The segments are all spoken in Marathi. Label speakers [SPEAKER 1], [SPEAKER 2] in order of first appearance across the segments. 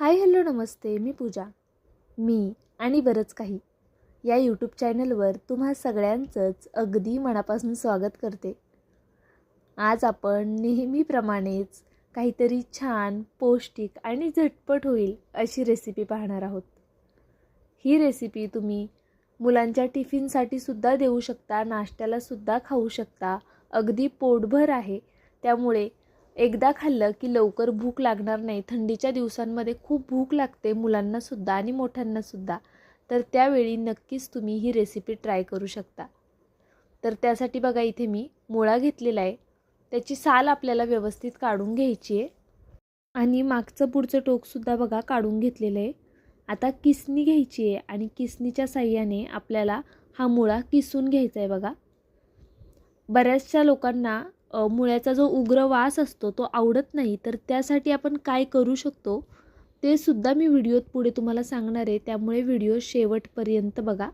[SPEAKER 1] हाय हॅलो नमस्ते मी पूजा. मी आणि बरंच काही. या यूट्यूब चॅनलवर तुम्हा सगळ्यांचंच अगदी मनापासून स्वागत करते. आज आपण नेहमीप्रमाणेच काहीतरी छान पौष्टिक आणि झटपट होईल अशी रेसिपी पाहणार आहोत. ही रेसिपी तुम्ही मुलांच्या टिफिनसाठी सुद्धा देऊ शकता नाश्त्याला सुद्धा खाऊ शकता. अगदी पोटभर आहे. त्यामुळे एकदा खाल्लं की लवकर भूक लागणार नाही. थंडीच्या दिवसांमध्ये खूप भूक लागते मुलांनासुद्धा आणि मोठ्यांनासुद्धा तर त्यावेळी नक्कीच तुम्ही ही रेसिपी ट्राय करू शकता. तर त्यासाठी बघा इथे मी मुळा घेतलेला आहे. त्याची साल आपल्याला व्यवस्थित काढून घ्यायची आहे. आणि मागचं पुढचं टोकसुद्धा बघा काढून घेतलेलं आहे. आता किसनी घ्यायची आहे आणि किसनीच्या साह्याने आपल्याला हा मुळा किसून घ्यायचा आहे बघा. बऱ्याचशा लोकांना मुळ्याचा जो उग्र वास असतो तो आवडत नाही तर त्यासाठी आपण काय करू शकतो? ते सुद्धा मी व्हिडिओत पुढे तुम्हाला सांगणार आहे. त्यामुळे व्हिडिओ शेवटपर्यंत बघा.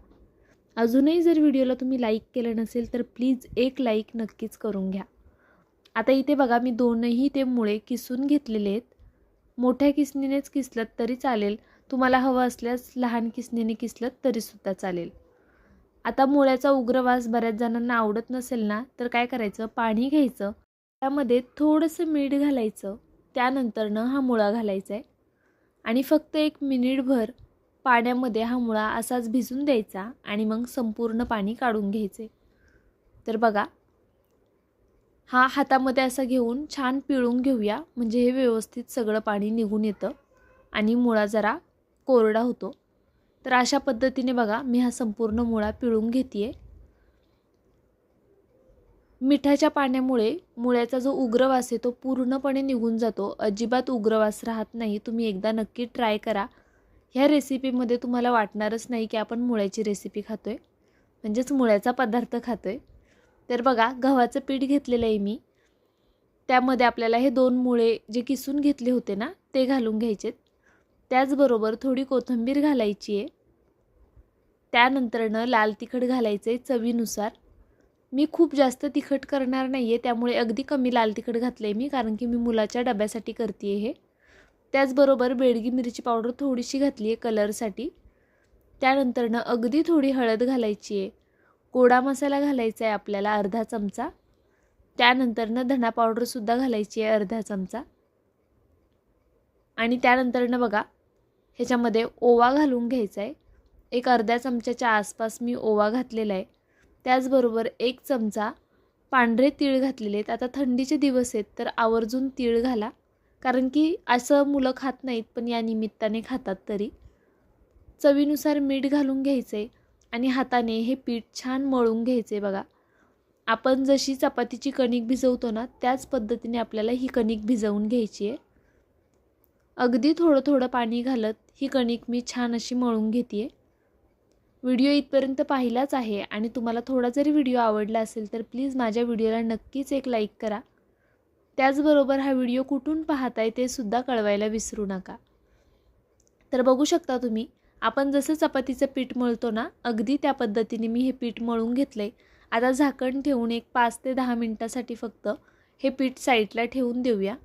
[SPEAKER 1] अजूनही जर व्हिडिओला तुम्ही लाईक केलं नसेल तर प्लीज एक लाईक नक्कीच करून घ्या. आता इथे बघा मी दोनही ते मुळे किसून घेतलेले आहेत. मोठ्या किसणीनेच किसलत तरी चालेल. तुम्हाला हवं असल्यास लहान किसणीने किसलत तरीसुद्धा चालेल. आता मुळ्याचा उग्रवास बऱ्याच जणांना आवडत नसेल ना तर काय करायचं? पाणी घ्यायचं. त्यामध्ये थोडंसं मीठ घालायचं. त्यानंतरनं हा मुळा घालायचा आहे आणि फक्त एक मिनिटभर पाण्यामध्ये हा मुळा असाच भिजून द्यायचा आणि मग संपूर्ण पाणी काढून घ्यायचे. तर बघा हा हातामध्ये असा घेऊन छान पिळून घेऊया. म्हणजे हे व्यवस्थित सगळं पाणी निघून येतं. आणि मुळा जरा कोरडा होतो. तर अशा पद्धतीने बघा मी हा संपूर्ण मुळा पिळून घेते आहे मिठाच्या पाण्यामुळे मुळ्याचा जो उग्रवास आहे तो पूर्णपणे निघून जातो. अजिबात उग्रवास राहत नाही. तुम्ही एकदा नक्की ट्राय करा. ह्या रेसिपीमध्ये तुम्हाला वाटणारच नाही की आपण मुळ्याची रेसिपी खातो आहे म्हणजेच मुळ्याचा पदार्थ खातो आहे तर बघा गव्हाचं पीठ घेतलेलं आहे मी. त्यामध्ये आपल्याला हे दोन मुळे जे किसून घेतले होते ना ते घालून घ्यायचेत. त्याचबरोबर थोडी कोथिंबीर घालायची आहे. त्यानंतरनं लाल तिखट घालायचं आहे चवीनुसार. मी खूप जास्त तिखट करणार नाही आहे त्यामुळे अगदी कमी लाल तिखट घातलं आहे मी कारण की मी मुलाच्या डब्यासाठी करते हे. त्याचबरोबर बेडगी मिरची पावडर थोडीशी घातली आहे कलरसाठी त्यानंतरनं अगदी थोडी हळद घालायची आहे गोडा मसाला घालायचा आहे आपल्याला अर्धा चमचा. त्यानंतरनं धना पावडरसुद्धा घालायची आहे अर्धा चमचा. आणि त्यानंतरनं बघा ह्याच्यामध्ये ओवा घालून घ्यायचा आहे एक अर्ध्या चमच्याच्या आसपास मी ओवा घातलेला आहे. त्याचबरोबर एक चमचा पांढरे तीळ घातलेले आहेत. आता थंडीचे दिवस आहेत तर आवर्जून तीळ घाला. कारण की असं मुलं खात नाहीत पण या निमित्ताने खातात तरी. चवीनुसार मीठ घालून घ्यायचं आहे आणि हाताने हे पीठ छान मळून घ्यायचं आहे बघा. आपण जशी चपातीची कणिक भिजवतो ना त्याच पद्धतीने आपल्याला ही कणिक भिजवून घ्यायची आहे. अगदी थोडं थोडं पाणी घालत ही कणिक मी छान अशी मळून घेते आहे व्हिडिओ इथपर्यंत पाहिलाच आहे आणि तुम्हाला थोडा जरी व्हिडिओ आवडला असेल तर प्लीज माझ्या व्हिडिओला नक्कीच एक लाईक करा. त्याचबरोबर हा व्हिडिओ कुठून पाहताय ते सुद्धा कळवायला विसरू नका. तर बघू शकता तुम्ही आपण जसं चपातीचं पीठ मळतो ना अगदी त्या पद्धतीने मी हे पीठ मळून घेतलं आहे आता झाकण ठेवून एक पाच ते दहा मिनटासाठी फक्त हे पीठ साईडला ठेवून देऊया.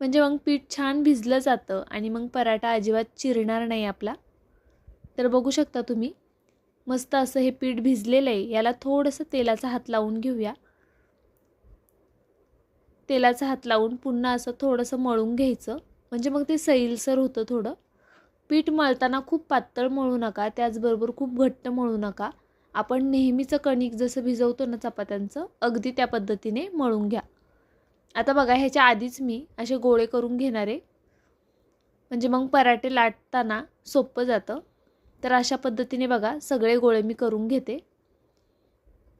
[SPEAKER 1] म्हणजे मग पीठ छान भिजलं जातं आणि मग पराठा अजिबात चिरणार नाही आपला. तर बघू शकता तुम्ही मस्त असं हे पीठ भिजलेलं आहे. याला थोडंसं तेलाचा हात लावून घेऊया. तेलाचा हात लावून पुन्हा असं थोडंसं मळून घ्यायचं. म्हणजे मग ते सैलसर होतं थोडं. पीठ मळताना खूप पातळ मळू नका. त्याचबरोबर खूप घट्ट मळू नका. आपण नेहमीचं कणिक जसं भिजवतो ना चपात्यांचं अगदी त्या पद्धतीने मळून घ्या. आता बघा ह्याच्या आधीच मी असे गोळे करून घेणार आहे. म्हणजे मग पराठे लाटताना सोपं जातं. तर अशा पद्धतीने बघा सगळे गोळे मी करून घेते.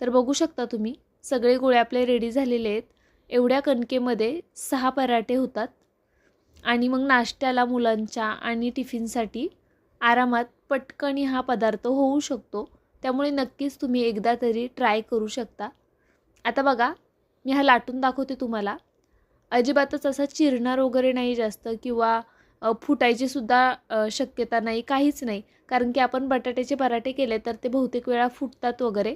[SPEAKER 1] तर बघू शकता तुम्ही सगळे गोळे आपले रेडी झालेले आहेत. एवढ्या कणकेमध्ये सहा पराठे होतात. आणि मग नाश्त्याला मुलांच्या आणि टिफिनसाठी आरामात पटकन हा पदार्थ होऊ शकतो. त्यामुळे नक्कीच तुम्ही एकदा तरी ट्राय करू शकता. आता बघा मी हा लाटून दाखवते तुम्हाला. अजिबातच असा चिरणार वगैरे नाही जास्त किंवा फुटायची सुद्धा शक्यता नाही काहीच नाही. कारण की आपण बटाट्याचे पराठे केले तर ते बहुतेक वेळा फुटतात वगैरे.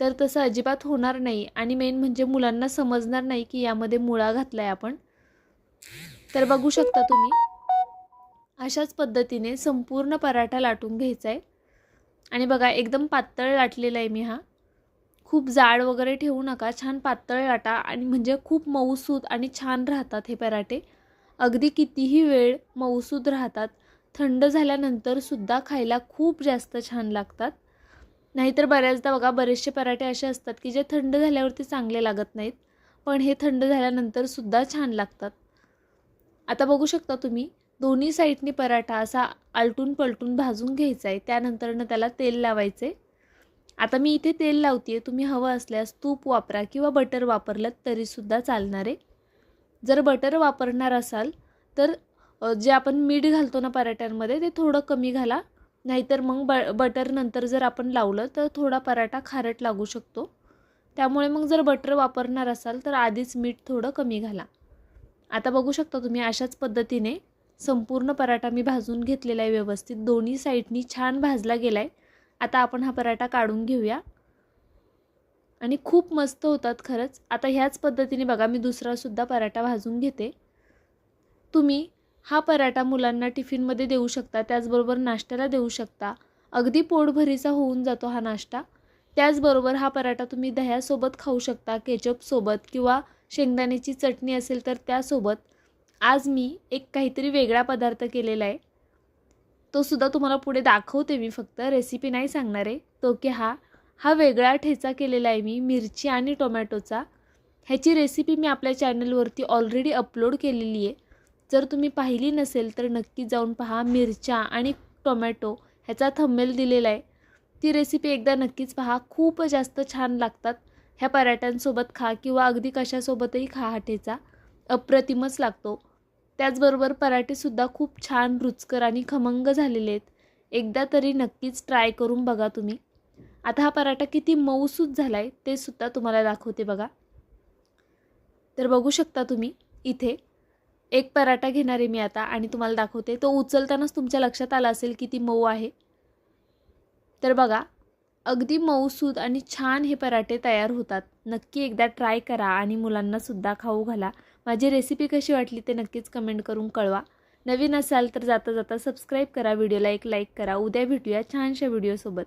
[SPEAKER 1] तर तसं अजिबात होणार नाही. आणि मेन म्हणजे मुलांना समजणार नाही की यामध्ये मुळा घातला आहे आपण. तर बघू शकता तुम्ही. अशाच पद्धतीने संपूर्ण पराठा लाटून घ्यायचा आहे आणि बघा एकदम पातळ लाटलेला आहे मी हा. खूप जाड वगैरे ठेवू नका. छान पातळ लाटा आणि म्हणजे खूप मऊसूद आणि छान राहतात हे पराठे. अगदी कितीही वेळ मऊसूद राहतात थंड झाल्यानंतरसुद्धा खायला खूप जास्त छान लागतात. नाहीतर बऱ्याचदा बघा बरेचसे पराठे असे असतात की जे थंड झाल्यावरती चांगले लागत नाहीत पण हे थंड झाल्यानंतरसुद्धा छान लागतात. आता बघू शकता तुम्ही दोन्ही साईडनी पराठा असा आलटून पलटून भाजून घ्यायचा आहे त्यानंतरनं त्याला तेल लावायचे. आता मी इथे तेल लावते तुम्ही हवं असल्यास तूप वापरा किंवा बटर वापरलं तरीसुद्धा चालणार. आहे जर बटर वापरणार असाल तर जे आपण मीठ घालतो ना पराठ्यांमध्ये ते थोडं कमी घाला. नाहीतर मग ब बटर नंतर जर आपण लावलं तर थोडा पराठा खारट लागू शकतो. त्यामुळे मग जर बटर वापरणार असाल तर आधीच मीठ थोडं कमी घाला. आता बघू शकता तुम्ही अशाच पद्धतीने संपूर्ण पराठा मी भाजून घेतलेला आहे व्यवस्थित. दोन्ही साईडनी छान भाजला गेला आहे आता आपण हा पराठा काढून घेऊया. आणि खूप मस्त होतात खरंच. आता ह्याच पद्धतीने बघा मी दुसरासुद्धा पराठा भाजून घेते. तुम्ही हा पराठा मुलांना टिफिनमध्ये देऊ शकता त्याचबरोबर नाश्त्याला देऊ शकता. अगदी पोटभरीचा होऊन जातो हा नाश्ता. त्याचबरोबर हा पराठा तुम्ही दह्यासोबत खाऊ शकता केचपसोबत किंवा शेंगदाण्याची चटणी असेल तर त्यासोबत. आज मी एक काहीतरी वेगळा पदार्थ केलेला आहे. तो सुद्धा तुम्हाला पुढे दाखवते मी फक्त रेसिपी नाही सांगणार. आहे तो की हा हा वेगळा ठेचा केलेला आहे मी मिरची आणि टोमॅटोचा. ह्याची रेसिपी मी आपल्या चॅनलवरती ऑलरेडी अपलोड केलेली आहे. जर तुम्ही पाहिली नसेल तर नक्की जाऊन पहा मिरच्या आणि टोमॅटो ह्याचा थंबेल दिलेला आहे. ती रेसिपी एकदा नक्कीच पहा खूप जास्त छान लागतात. ह्या पराठ्यांसोबत खा किंवा अगदी कशासोबतही खा हा ठेचा. अप्रतिमच लागतो. त्याचबरोबर पराठेसुद्धा खूप छान रुचकर आणि खमंग झालेले आहेत. एकदा तरी नक्कीच ट्राय करून बघा तुम्ही. आता हा पराठा किती मऊसूद झाला आहे ते सुद्धा तुम्हाला दाखवते बघा. तर बघू शकता तुम्ही इथे एक पराठा घेणार आहे मी आता आणि तुम्हाला दाखवते. तो उचलतानाच तुमच्या लक्षात आला असेल किती मऊ आहे. तर बघा अगदी मऊसूद आणि छान हे पराठे तयार होतात. नक्की एकदा ट्राय करा आणि मुलांनासुद्धा खाऊ घाला. माझी रेसिपी कशी वाटली ते नक्कीच कमेंट करून कळवा. नवीन असाल तर जाता जाता सबस्क्राईब करा व्हिडिओला एक लाईक करा. उद्या भेटूया छानशा व्हिडिओसोबत.